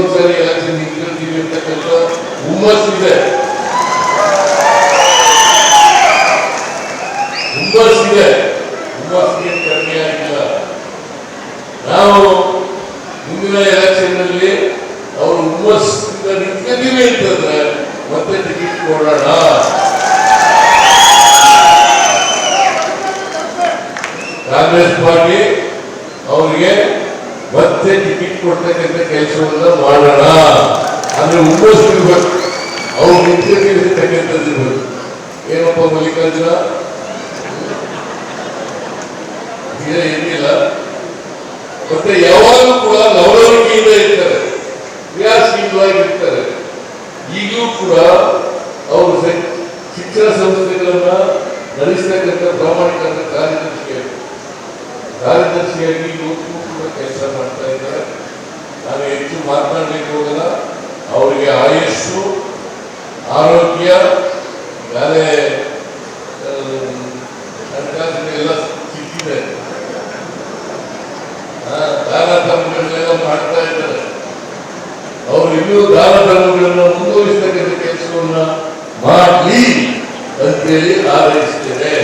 ಇನ್ನೊಂದ್ಸರಿ ಎಲೆಕ್ಷನ್ ನಿಂತಿರ್ತೀವಿ ಅಂತಕ್ಕಂಥ ಹುಮ್ಮಸ್ಸಿದೆ ಹುಮ್ಮಸ್ಸಿದೆ ಹುಮ್ಮಸ್ಸಿಗೆ ಕಡಿಮೆ ಆಗಿಲ್ಲ. ನಾವು ಮುಂದಿನ ಎಲೆಕ್ಷನ್ನಲ್ಲಿ ಅವರು ಹುಮ್ಮಸ್ಸಿಂದ ನಿಂತ್ಕೊಂಡಿವೆ ಅಂತಂದ್ರೆ ಮತ್ತೆ ಟಿಕೆಟ್ ಕೊಡೋಣ ಕಾಂಗ್ರೆಸ್ ಪಾರ್ಟಿ ಅವರಿಗೆ ಮತ್ತೆ ಟಿಕೆಟ್ ಕೊಡ್ತಕ್ಕಂಥ ಕೆಲಸವನ್ನ ಮಾಡೋಣ. ಅಂದ್ರೆ ಉಪಸ್ಥಿತಿ ಇರ್ಬೇಕು. ಅವ್ರು ನಿಂತಿರ್ತಕ್ಕಂಥದ್ದು ಇರ್ಬೇಕು. ಏನಪ್ಪ ಮಲ್ಲಿಕಾರ್ಜುನ? ಏನಿಲ್ಲ. ಮತ್ತೆ ಯಾವಾಗಲೂ ಕೂಡ ನವರವಿಕೆಯಿಂದ ಇರ್ತಾರೆ. ಕ್ರಿಯಾಶೀಲವಾಗಿರ್ತಾರೆ. ಈಗಲೂ ಕೂಡ ಅವರು ಶಿಕ್ಷಣ ಸಂಸ್ಥೆಗಳನ್ನ ನಡೆಸ್ತಕ್ಕಂಥ ಪ್ರಾಮಾಣಿಕ ಕಾರ್ಯದರ್ಶಿಯಾಗಿ ಕಾರ್ಯದರ್ಶಿಯಾಗಿ ಇವತ್ತು ಕೆಲಸ ಮಾಡ್ತಾ ಇದ್ದಾರೆ. ನಾನು ಹೆಚ್ಚು ಮಾತನಾಡಲಿಕ್ಕೆ ಹೋಗಲ್ಲ. ಅವರಿಗೆ ಆಯುಸ್ಸು, ಆರೋಗ್ಯ ಬೇರೆ ಹಣಕಾಸಿನ ಎಲ್ಲ ಸಿಕ್ಕಿದೆ. ದಾನ ಧರ್ಮಗಳನ್ನೆಲ್ಲ ಮಾಡ್ತಾ ಇದ್ದಾರೆ. ಅವರು ಇನ್ನೂ ದಾನ ಧರ್ಮಗಳನ್ನು ಮುಂದುವರಿಸತಕ್ಕಂಥ ಕೆಲಸವನ್ನ ಮಾಡಲಿ ಅಂತೇಳಿ ಹಾರೈಸ್ತೇನೆ.